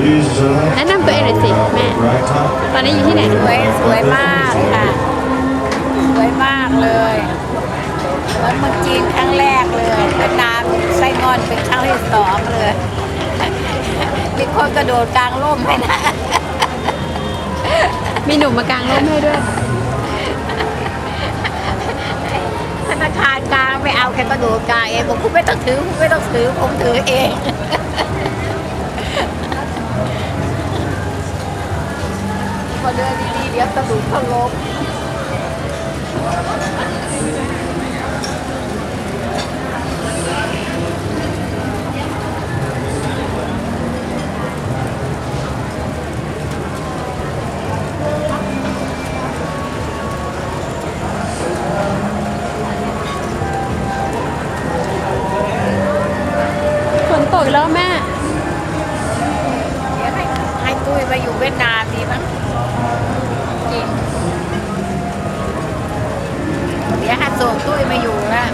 Ladies and แนะนำตัวเองหน่อยสิแม่ right top. ตอนนี้อยู่ที่ไหนสวยสวยมากค่ะ สวยมากเลยแล้วเมืองจีนครั้งแรกเลยเวียดนามไส้งอนเป็นครั้งที่สองเลย มีคนกระโดดกลางร่มให้นะ มีหนุ่มมากางร่มให้ด้วย ธนาคารกลางไม่เอาแค่กระโดดกลางเองบอกคุณไม่ต้องถือคุณไม่ต้องถือผมถือเอง พอเดินดีๆเดี๋ยวกระดูกเขาล้มฝนตกอีกแล้วแม่ เดี๋ยวให้ให้ตุ้ยมาอยู่เวียดนามดีมั้งจริงเดี๋ยวให้ ส่งตุ้ยมาอยู่นะ